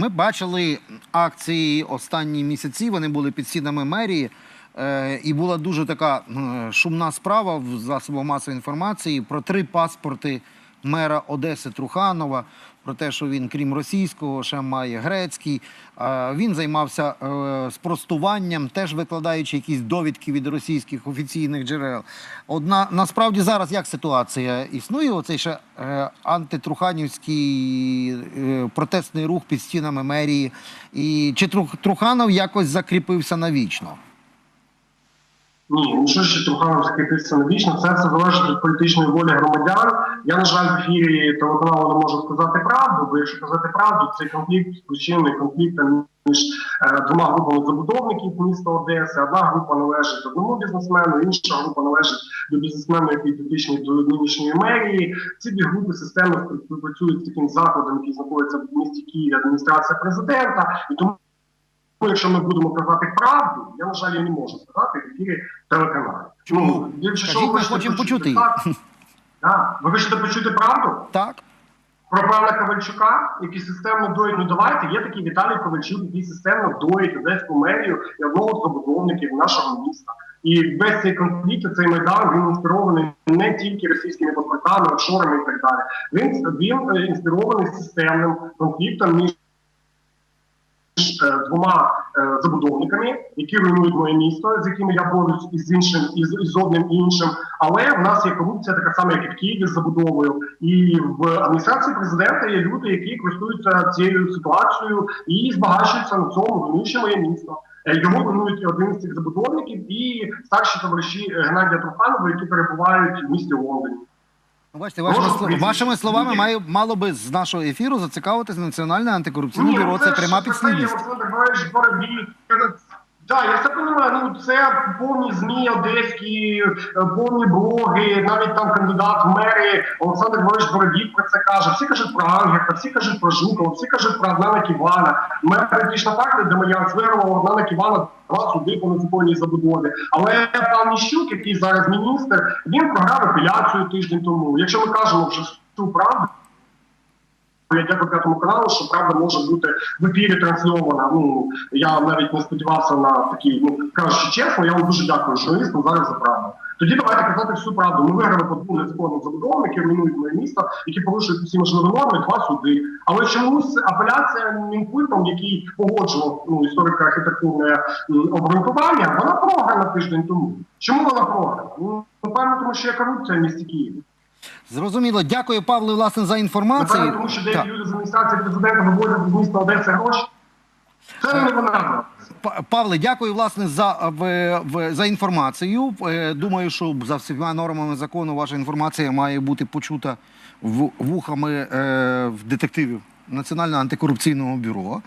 Ми бачили акції останні місяці. Вони були під стінами мерії. Е, і була дуже така шумна справа в засобах масової інформації про три паспорти мера Одеси Труханова. Про те, що він, крім російського, ще має грецький. Е, Він займався е, спростуванням, теж викладаючи якісь довідки від російських офіційних джерел. Одна насправді зараз як ситуація існує? Оцей ще е, антитруханівський протестний рух під стінами мерії. І чи Трух- Труханов якось закріпився навічно? Ні, що ще Труханов закріпився навічно, це все залежить від політичної волі громадян. Я, на жаль, в ефірі телеканалу не можу сказати правду, бо якщо казати правду, цей конфлікт спричинений конфліктом між е, двома групами забудовників міста Одеси. Одна група належить одному бізнесмену, інша група належить до бізнесмену, який дотичний до нинішньої мерії. Ці дві групи системно співпрацюють з таким закладом, який знаходиться в місті Києві, адміністрація президента, і тому. Ну, якщо ми будемо казати правду, я на жаль не можу сказати в ефірі. Чому? якщо Скажіть, ми хочемо почути так, ви хочете почути правду Так. про пана Ковальчука, який системно доїть. Ну давайте є такий Віталій Ковальчук, який системно доїть одеську мерію і одного з забудовників нашого міста. І весь цей конфлікт, цей майдан, він інспірований не тільки російськими паспортами, офшорами і так далі. Він він е, інспірований системним конфліктом між е, двома е, забудовниками, які руйнують моє місто, з якими я борюсь із іншим, із, із одним і іншим. Але в нас є корупція така сама, як і в Києві з забудовою. І в адміністрації президента є люди, які користуються цією ситуацією і збагачуються на цьому, руйнуючи моє місто. Е, Його руйнують один з цих забудовників і старші товариші Геннадія Труханова, які перебувають в місті Лондоні. Бачите, вашими, вашими словами має, мало би з нашого ефіру зацікавитись Національне антикорупційне бюро. Це пряма підслідність. Так, я все розумію. Ну це повні змі одеські, е, повні блоги, навіть там кандидат в мери Олександр Григорович Боробій про це каже. Всі кажуть про Ангерта, всі кажуть про Жукова, всі кажуть про Однана Ківана. Мер політична партія Демаян звернула Однана Ківана два суди по незаконній забудові. Але пан Міщук, який зараз міністр, він програв апеляцію тиждень тому. Якщо ми кажемо вже цю правду. Я дякую п'ятому каналу, що правда може бути в ефірі трансльована. Ну я навіть не сподівався на такі, ну кажучи чесно, я вам дуже дякую журналістам зараз за правду. Тоді давайте казати всю правду. Ми виграли по двом незаконним забудовників, руйнують моє місто, які порушують всі можливі норми, два суди. Але чомусь апеляція Мінкультом, який погоджував ну, історико-архітектурне обґрунтування, вона програна тиждень тому. Чому вона програна? Ну напевно, тому що є корупція в місті Києві. Зрозуміло. Дякую, Павле, власне, за інформацію. Напевно, тому що деякі люди з адміністрації президента вивозять з міста Одеси гроші. Павле, дякую власне за, в, за інформацію. Е, Думаю, що за всіма нормами закону ваша інформація має бути почута вухами е, детективів Національного антикорупційного бюро.